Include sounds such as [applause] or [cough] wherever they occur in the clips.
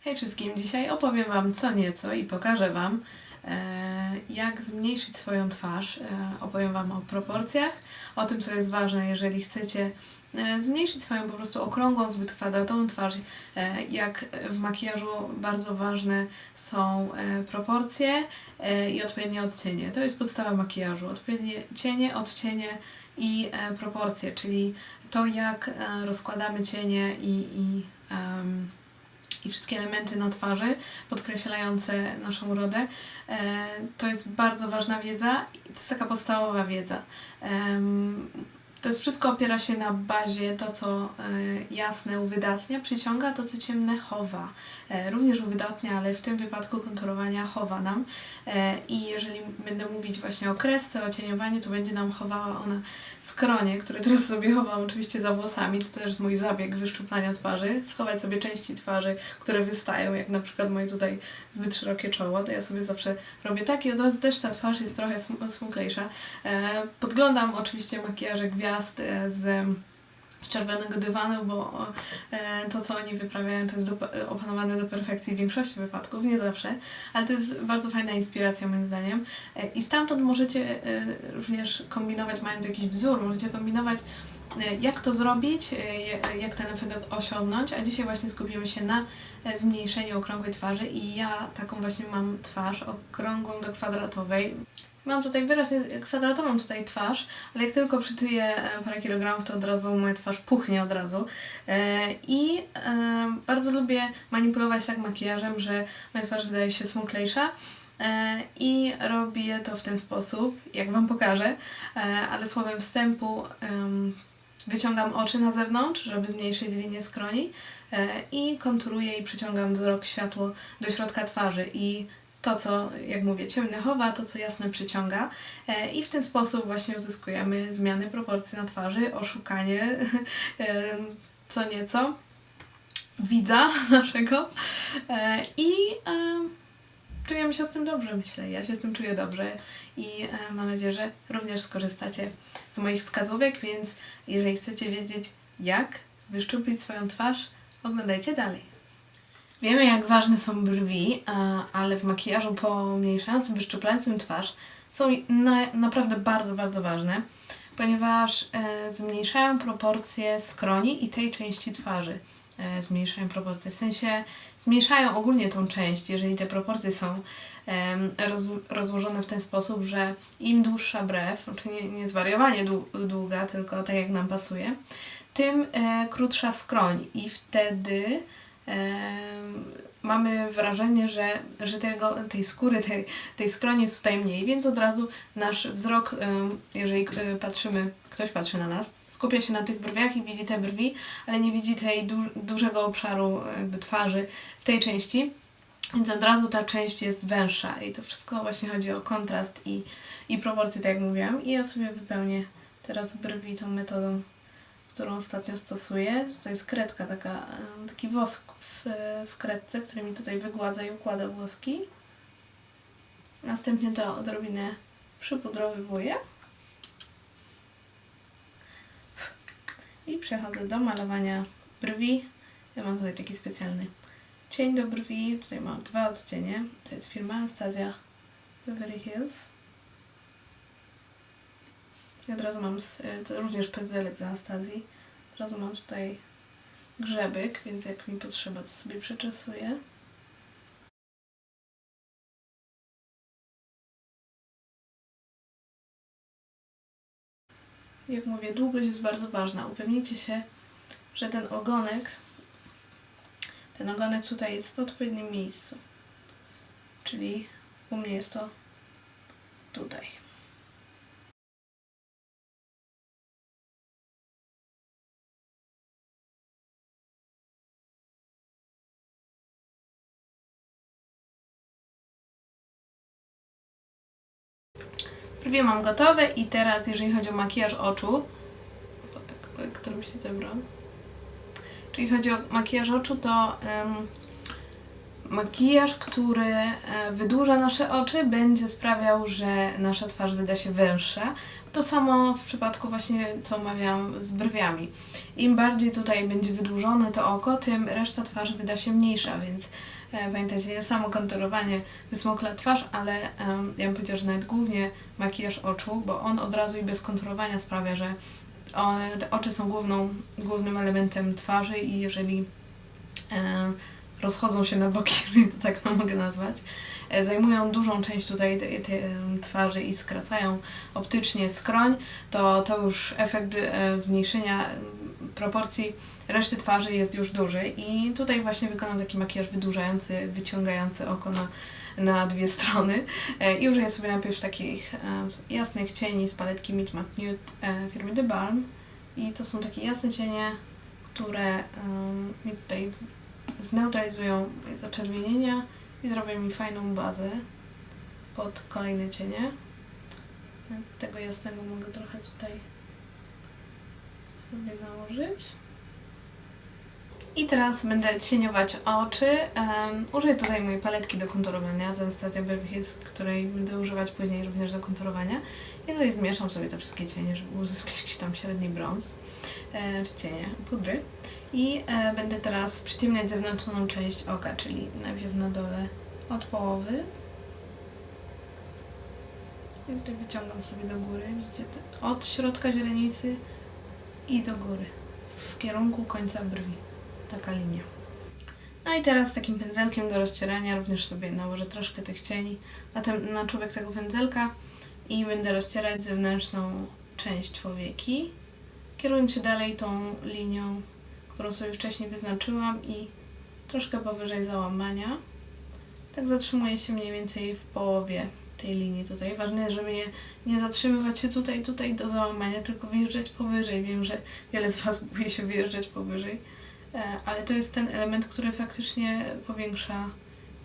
Hej wszystkim, dzisiaj opowiem Wam co nieco i pokażę Wam, e, jak zmniejszyć swoją twarz. E, opowiem Wam o proporcjach, o tym, co jest ważne, jeżeli chcecie e, zmniejszyć swoją po prostu okrągłą, zbyt kwadratową twarz. Jak w makijażu bardzo ważne są proporcje i odpowiednie odcienie. To jest podstawa makijażu. Odpowiednie cienie, odcienie i proporcje, czyli to, jak rozkładamy cienie i, i em, i wszystkie elementy na twarzy podkreślające naszą urodę. E, To jest bardzo ważna wiedza i to jest taka podstawowa wiedza. To jest wszystko opiera się na bazie to, co e, jasne uwydatnia, przyciąga, to, co ciemne chowa. E, Również uwydatnia, ale w tym wypadku konturowania chowa nam. E, I jeżeli będę mówić właśnie o kresce, o cieniowaniu, to będzie nam chowała ona skronie, które teraz sobie chowam oczywiście za włosami. To też jest mój zabieg wyszczuplania twarzy. Schować sobie części twarzy, które wystają, jak na przykład moje tutaj zbyt szerokie czoło, to ja sobie zawsze robię tak i od razu też ta twarz jest trochę sm- smuklejsza. Podglądam oczywiście makijaże gwiazd e, z z czerwonego dywanu, bo e, to, co oni wyprawiają, to jest do, opanowane do perfekcji w większości wypadków, nie zawsze, ale to jest bardzo fajna inspiracja moim zdaniem. E, I stamtąd możecie również kombinować, mając jakiś wzór, możecie kombinować, jak to zrobić, jak ten efekt osiągnąć, a dzisiaj właśnie skupimy się na zmniejszeniu okrągłej twarzy i ja taką właśnie mam twarz, okrągłą do kwadratowej. Mam tutaj wyraźnie kwadratową tutaj twarz, ale jak tylko przytuję e, parę kilogramów, to od razu moja twarz puchnie od razu. E, I e, bardzo lubię manipulować tak makijażem, że moja twarz wydaje się smuklejsza. I robię to w ten sposób, jak Wam pokażę, ale słowem wstępu wyciągam oczy na zewnątrz, żeby zmniejszyć linię skroni i konturuję i przyciągam wzrok światło do środka twarzy i to, co, jak mówię, ciemne chowa, to, co jasne przyciąga. E, I w ten sposób właśnie uzyskujemy zmiany proporcji na twarzy, oszukanie, [laughs] e, co nieco widza [laughs] naszego. E, I czujemy się z tym dobrze, myślę. Ja się z tym czuję dobrze i mam nadzieję, że również skorzystacie z moich wskazówek, więc jeżeli chcecie wiedzieć, jak wyszczuplić swoją twarz, oglądajcie dalej. Wiemy, jak ważne są brwi, ale w makijażu pomniejszającym, wyszczuplającym twarz są na, naprawdę bardzo, bardzo ważne, ponieważ e, zmniejszają proporcje skroni i tej części twarzy. E, zmniejszają proporcje, w sensie zmniejszają ogólnie tą część, jeżeli te proporcje są em, roz, rozłożone w ten sposób, że im dłuższa brew, znaczy nie, nie zwariowanie dłu- długa, tylko tak jak nam pasuje, tym e, krótsza skroń i wtedy mamy wrażenie, że, że tego, tej skóry, tej, tej skroni jest tutaj mniej, więc od razu nasz wzrok, jeżeli e, patrzymy, ktoś patrzy na nas, skupia się na tych brwiach i widzi te brwi, ale nie widzi tej du dużego obszaru twarzy w tej części, więc od razu ta część jest węższa i to wszystko właśnie chodzi o kontrast i, i proporcje, tak jak mówiłam. I ja sobie wypełnię teraz brwi tą metodą, którą ostatnio stosuję. To jest kredka, taka, taki wosk w, w kredce, który mi tutaj wygładza i układa włoski. Następnie to odrobinę przypudrowywuję. I przechodzę do malowania brwi. Ja mam tutaj taki specjalny cień do brwi. Tutaj mam dwa odcienie. To jest firma Anastasia Beverly Hills. I od razu mam z, to również pędzelek z Anastazji. Od razu mam tutaj grzebyk, więc jak mi potrzeba, to sobie przeczesuję. Jak mówię, długość jest bardzo ważna. Upewnijcie się, że ten ogonek, ten ogonek tutaj jest w odpowiednim miejscu. Czyli u mnie jest to tutaj. Brwi mam gotowe i teraz jeżeli chodzi o makijaż oczu, którym się zebrał, jeżeli chodzi o makijaż oczu, to em, makijaż, który e, wydłuża nasze oczy, będzie sprawiał, że nasza twarz wyda się węższa. To samo w przypadku właśnie, co omawiałam z brwiami. Im bardziej tutaj będzie wydłużone to oko, tym reszta twarzy wyda się mniejsza, więc pamiętajcie, nie samo konturowanie wysmokla twarz, ale e, ja bym powiedziała, że nawet głównie makijaż oczu, bo on od razu i bez konturowania sprawia, że o, te oczy są główną, głównym elementem twarzy i jeżeli e, rozchodzą się na boki, [laughs] jeżeli to tak to mogę nazwać, e, zajmują dużą część tutaj tej, twarzy i skracają optycznie skroń, to, to już efekt e, zmniejszenia proporcji reszty twarzy jest już duży. I tutaj właśnie wykonam taki makijaż wydłużający, wyciągający oko na, na dwie strony. E, i użyję sobie najpierw takich e, jasnych cieni z paletki Meet Matte Nude e, firmy The Balm. I to są takie jasne cienie, które mi tutaj zneutralizują zaczerwienienia i zrobią mi fajną bazę pod kolejne cienie. Tego jasnego mogę trochę tutaj sobie nałożyć. I teraz będę cieniować oczy. Um, użyję tutaj mojej paletki do konturowania z Anastasia Beverly Hills, której będę używać później również do konturowania. I tutaj zmieszam sobie te wszystkie cienie, żeby uzyskać jakiś tam średni brąz, e, czy cienie, pudry. I e, będę teraz przyciemniać zewnętrzną część oka, czyli najpierw na dole od połowy. I tutaj wyciągam sobie do góry, widzicie, od środka źrenicy i do góry, w kierunku końca brwi. Taka linia. No i teraz takim pędzelkiem do rozcierania również sobie nałożę troszkę tych cieni na, ten, na czubek tego pędzelka i będę rozcierać zewnętrzną część powieki, kierując się dalej tą linią, którą sobie wcześniej wyznaczyłam i troszkę powyżej załamania. Tak zatrzymuję się mniej więcej w połowie tej linii tutaj. Ważne jest, żeby nie, nie zatrzymywać się tutaj, tutaj do załamania, tylko wyjeżdżać powyżej. Wiem, że wiele z Was [laughs] boi się wyjeżdżać powyżej, e, ale to jest ten element, który faktycznie powiększa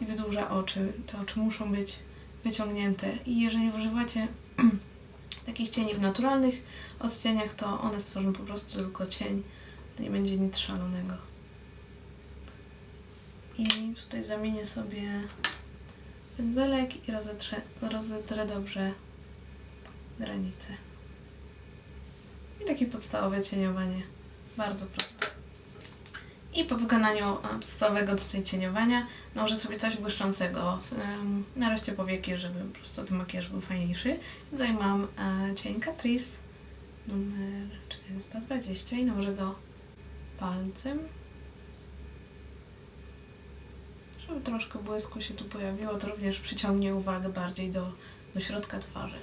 i wydłuża oczy. Te oczy muszą być wyciągnięte i jeżeli używacie [clears throat] takich cieni w naturalnych odcieniach, to one stworzą po prostu tylko cień. Nie będzie nic szalonego. I tutaj zamienię sobie pędzelek i rozetrę, rozetrę dobrze granice. I takie podstawowe cieniowanie. Bardzo proste. I po wykonaniu e, podstawowego tutaj cieniowania nałożę sobie coś błyszczącego em, na reszcie powieki, żeby po prostu ten makijaż był fajniejszy. Tutaj mam e, cień Catrice numer 420 i nałożę go palcem. Żeby troszkę błysku się tu pojawiło, to również przyciągnie uwagę bardziej do, do środka twarzy.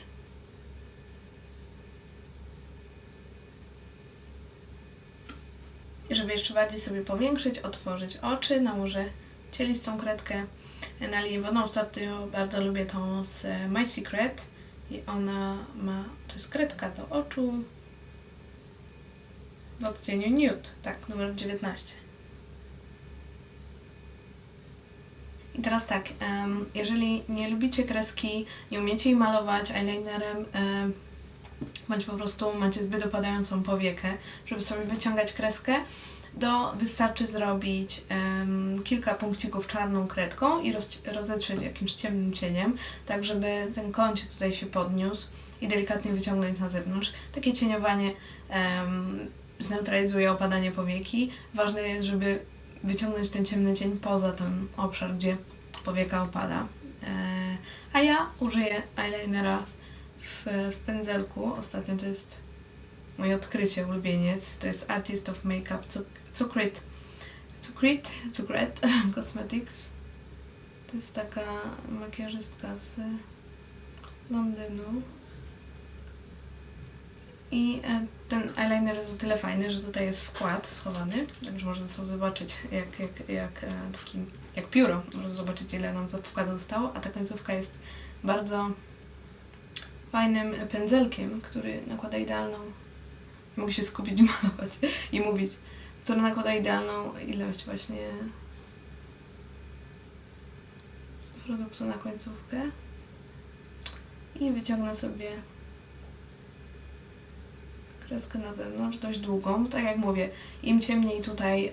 I żeby jeszcze bardziej sobie powiększyć, otworzyć oczy, nałożę cielistą kredkę. Naliję wodą. Ostatnio bardzo lubię tą z My Secret. I ona ma, to jest kredka do oczu w odcieniu Nude, tak, numer 19. I teraz tak, jeżeli nie lubicie kreski, nie umiecie jej malować eyelinerem, em, bądź po prostu macie zbyt opadającą powiekę, żeby sobie wyciągać kreskę, to wystarczy zrobić kilka punkcików czarną kredką i roz, rozetrzeć jakimś ciemnym cieniem, tak żeby ten kącik tutaj się podniósł i delikatnie wyciągnąć na zewnątrz. Takie cieniowanie zneutralizuje opadanie powieki. Ważne jest, żeby wyciągnąć ten ciemny cień poza ten obszar, gdzie powieka opada. E, a ja użyję eyelinera w, w pędzelku. Ostatnio to jest moje odkrycie, ulubieniec. To jest Artist of Makeup Cuk- Cukrit. Cukrit? Cukret [laughs] Cosmetics. To jest taka makijażystka z Londynu. I e, ten eyeliner jest o tyle fajny, że tutaj jest wkład schowany, także można sobie zobaczyć jak, jak, jak, e, taki, jak pióro. Można zobaczyć ile nam za wkładu zostało, a ta końcówka jest bardzo fajnym pędzelkiem, który nakłada idealną, mogę się skupić i [laughs] malować i mówić, który nakłada idealną ilość właśnie produktu na końcówkę i wyciągnę sobie kreskę na zewnątrz, dość długą. Tak jak mówię, im ciemniej tutaj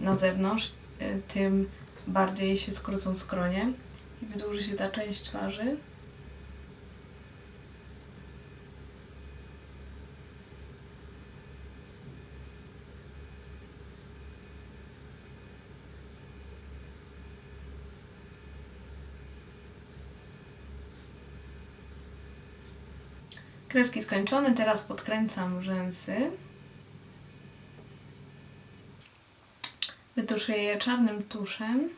na zewnątrz, y, tym bardziej się skrócą skronie i wydłuży się ta część twarzy. Kreski skończone, teraz podkręcam rzęsy. Wytuszuję je czarnym tuszem.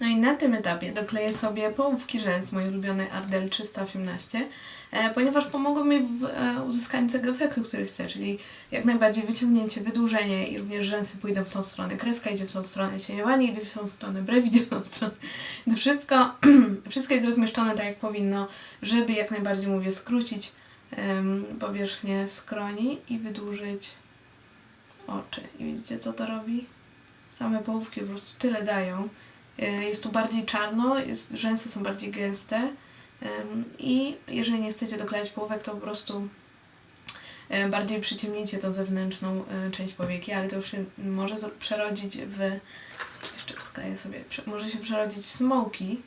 No i na tym etapie dokleję sobie połówki rzęs, mój ulubiony Ardell 318, e, ponieważ pomogą mi w e, uzyskaniu tego efektu, który chcę, czyli jak najbardziej wyciągnięcie, wydłużenie i również rzęsy pójdą w tą stronę, kreska idzie w tą stronę, cieniowanie idzie w tą stronę, brew idzie w tą stronę. To wszystko, [clears throat] wszystko jest rozmieszczone tak jak powinno, żeby jak najbardziej, mówię, skrócić powierzchnię skroni i wydłużyć oczy. I widzicie co to robi? Same połówki po prostu tyle dają. E, Jest tu bardziej czarno, jest, rzęsy są bardziej gęste i jeżeli nie chcecie doklejać połówek, to po prostu e, bardziej przyciemnijcie tą zewnętrzną e, część powieki, ale to już się może przerodzić w... Jeszcze skleję sobie. Może się przerodzić w smoki,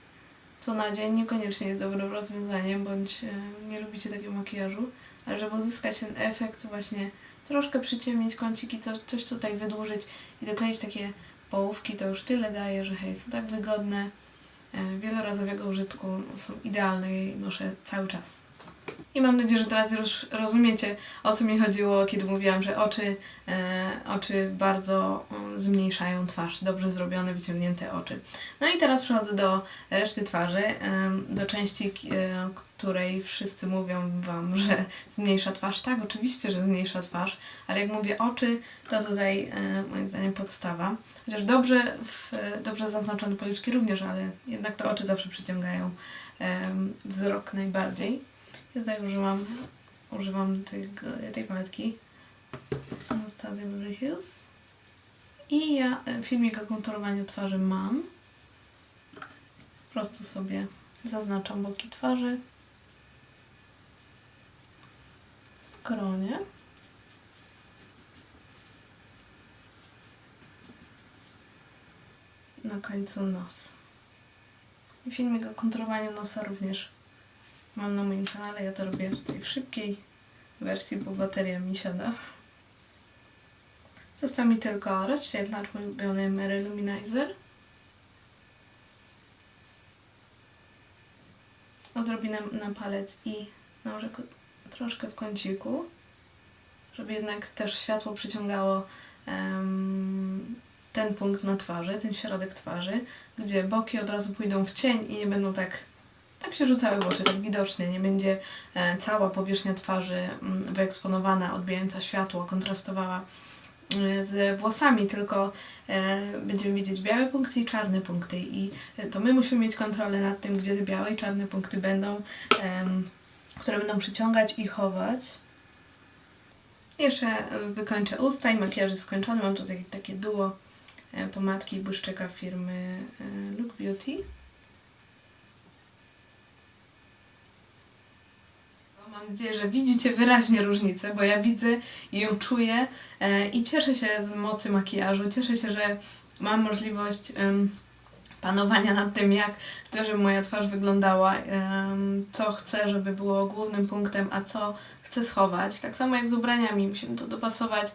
co na dzień niekoniecznie jest dobrym rozwiązaniem, bądź nie lubicie takiego makijażu, ale żeby uzyskać ten efekt właśnie troszkę przyciemnić kąciki, coś, coś tutaj wydłużyć i dokleić takie połówki, to już tyle daje, że hej, są tak wygodne, e, wielorazowego użytku, są idealne i noszę cały czas. I mam nadzieję, że teraz już rozumiecie, o co mi chodziło, kiedy mówiłam, że oczy, e, oczy bardzo mm, zmniejszają twarz. Dobrze zrobione, wyciągnięte oczy. No i teraz przechodzę do reszty twarzy, em, do części, e, której wszyscy mówią Wam, [laughs] że zmniejsza twarz. Tak, oczywiście, że zmniejsza twarz, ale jak mówię oczy, to tutaj e, moim zdaniem podstawa. Chociaż dobrze, w, dobrze zaznaczone policzki również, ale jednak te oczy zawsze przyciągają em, wzrok najbardziej. Ja tutaj używam, używam tego, tej paletki Anastasia Beverly Hills. I ja e, filmik o konturowaniu twarzy mam. Po prostu sobie zaznaczam boki twarzy. Skronie. Na końcu nos. I filmik o konturowaniu nosa również mam na moim kanale. Ja to robię tutaj w szybkiej wersji, bo bateria mi siada. Został mi tylko rozświetlacz, mój ulubiony Mary Luminizer. Odrobinę na palec i na troszkę w kąciku, żeby jednak też światło przyciągało em, ten punkt na twarzy, ten środek twarzy, gdzie boki od razu pójdą w cień i nie będą tak tak się rzucały w oczy, tak widocznie. Nie będzie e, cała powierzchnia twarzy mm, wyeksponowana, odbijająca światło, kontrastowała e, z włosami, tylko e, będziemy widzieć białe punkty i czarne punkty. I to my musimy mieć kontrolę nad tym, gdzie te białe i czarne punkty będą, które będą przyciągać i chować. Jeszcze wykończę usta i makijaż jest skończony. Mam tutaj takie duo pomadki i błyszczyka firmy Look Beauty. Mam nadzieję, że widzicie wyraźnie różnicę, bo ja widzę i ją czuję e, i cieszę się z mocy makijażu. Cieszę się, że mam możliwość panowania nad tym, jak chcę, żeby moja twarz wyglądała, co chcę, żeby było głównym punktem, a co chcę schować. Tak samo jak z ubraniami, musimy to dopasować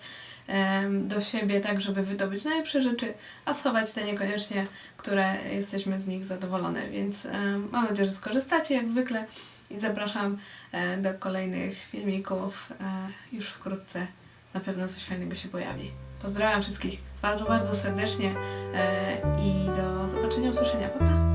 do siebie, tak żeby wydobyć najlepsze rzeczy, a schować te niekoniecznie, które jesteśmy z nich zadowolone. Więc mam nadzieję, że skorzystacie jak zwykle i zapraszam e, do kolejnych filmików e, już wkrótce. Na pewno coś fajnego się pojawi. Pozdrawiam wszystkich bardzo, bardzo serdecznie e, i do zobaczenia, usłyszenia. Pa, pa!